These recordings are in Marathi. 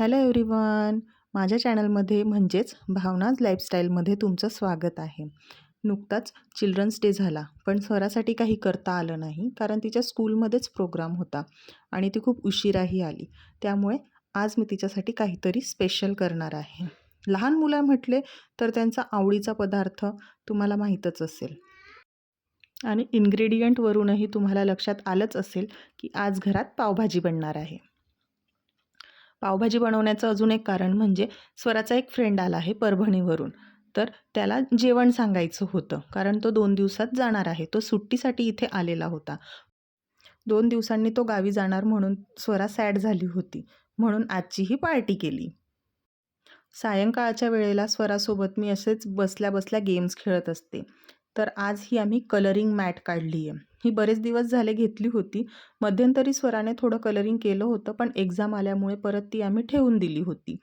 हॅलो एव्हरीवन माझ्या चॅनलमध्ये म्हणजेच भावनाज लाईफस्टाईलमध्ये तुमचं स्वागत आहे. नुकताच चिल्ड्रन्स डे झाला पण स्वरासाठी काही करता आलं नाही कारण तिच्या स्कूलमध्येच प्रोग्राम होता आणि ती खूप उशिराही आली. त्यामुळे आज मी तिच्यासाठी काहीतरी स्पेशल करणार आहे. लहान मुलं म्हटले तर त्यांचा आवडीचा पदार्थ तुम्हाला माहीतच असेल. आणि इन्ग्रेडियंटवरूनही तुम्हाला लक्षात आलंच असेल की आज घरात पावभाजी बनणार आहे. पावभाजी बनवण्याचं अजून एक कारण म्हणजे स्वराचा एक फ्रेंड आला आहे परभणीवरून. तर त्याला जेवण सांगायचं होतं. कारण तो दोन दिवसात जाणार आहे. तो सुट्टीसाठी इथे आलेला होता. दोन दिवसांनी तो गावी जाणार म्हणून स्वरा सॅड झाली होती. म्हणून आजची ही पार्टी केली. सायंकाळच्या वेळेला स्वरासोबत मी असेच बसल्या बसल्या गेम्स खेळत असते. तर आज ही आम्ही कलरिंग मॅट काढली आहे ही बरेच दिवस झाले घेतली होती. मध्यंतरी स्वराने थोडं कलरिंग केलं होतं पण एक्झाम आल्यामुळे परत ती आम्ही ठेवून दिली होती.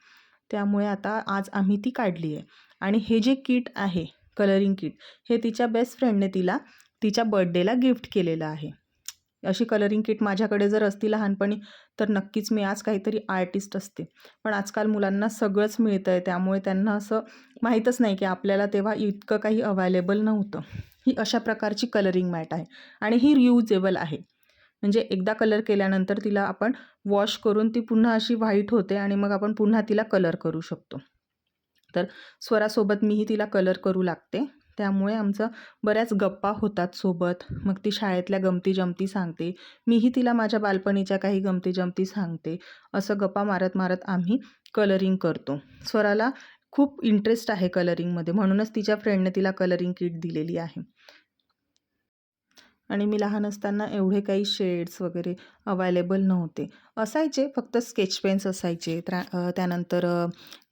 त्यामुळे आता आज आम्ही ती काढली आहे. आणि हे जे किट आहे कलरिंग किट हे तिच्या बेस्ट फ्रेंडने तिला तिच्या बर्थडेला गिफ्ट केलेलं आहे. अशी कलरिंग किट माझ्याकडे जर असती लहानपणी तर नक्कीच मी आज काहीतरी आर्टिस्ट असते. पण आजकाल मुलांना सगळंच मिळतं आहे त्यामुळे त्यांना असं माहीतच नाही की आपल्याला तेव्हा इतकं काही अवेलेबल नव्हतं. ही अशा प्रकारची कलरिंग मॅट आहे. आणि ही रियुजेबल आहे. म्हणजे एकदा कलर केल्यानंतर तिला आपण वॉश करून ती पुन्हा अशी व्हाईट होते आणि मग आपण पुन्हा तिला कलर करू शकतो. तर स्वरासोबत मीही तिला कलर करू लागते. त्यामुळे आमचं बऱ्याच गप्पा होतात सोबत. मग ती शाळेतल्या गमती जमती सांगते. मीही तिला माझ्या बालपणीच्या काही गमती जमती सांगते. असं गप्पा मारत मारत आम्ही कलरिंग करतो. स्वराला खूप इंटरेस्ट आहे कलरिंगमध्ये म्हणूनच तिच्या फ्रेंडने तिला कलरिंग किट दिलेली आहे. आणि मी लहान असताना एवढे काही शेड्स वगैरे अवायलेबल नव्हते. असायचे फक्त स्केच पेन्स असायचे. त्यानंतर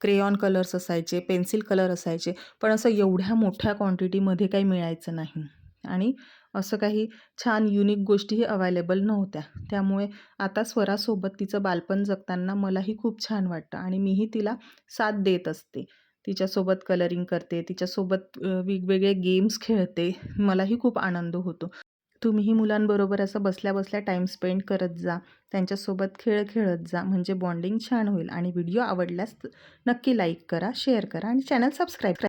क्रेयॉन कलर्स असायचे पेन्सिल कलर असायचे. पण असं एवढ्या मोठ्या क्वांटिटीमध्ये काही मिळायचं नाही. आणि असं काही छान युनिक गोष्टीही अवायलेबल नव्हत्या. त्यामुळे आता स्वरासोबत तिचं बालपण जगताना मलाही खूप छान वाटतं आणि मीही तिला साथ देत असते. तिच्यासोबत कलरिंग करते तिच्यासोबत वेगवेगळे गेम्स खेळते. मलाही खूप आनंद होतो. तुम्हीही मुलांबरोबर असं बसल्या बसल्या टाईम स्पेंड करत जा. त्यांच्यासोबत खेळ खेळत जा. म्हणजे बॉन्डिंग छान होईल. आणि व्हिडिओ आवडल्यास नक्की लाईक करा शेअर करा आणि चॅनल सबस्क्राईब करा.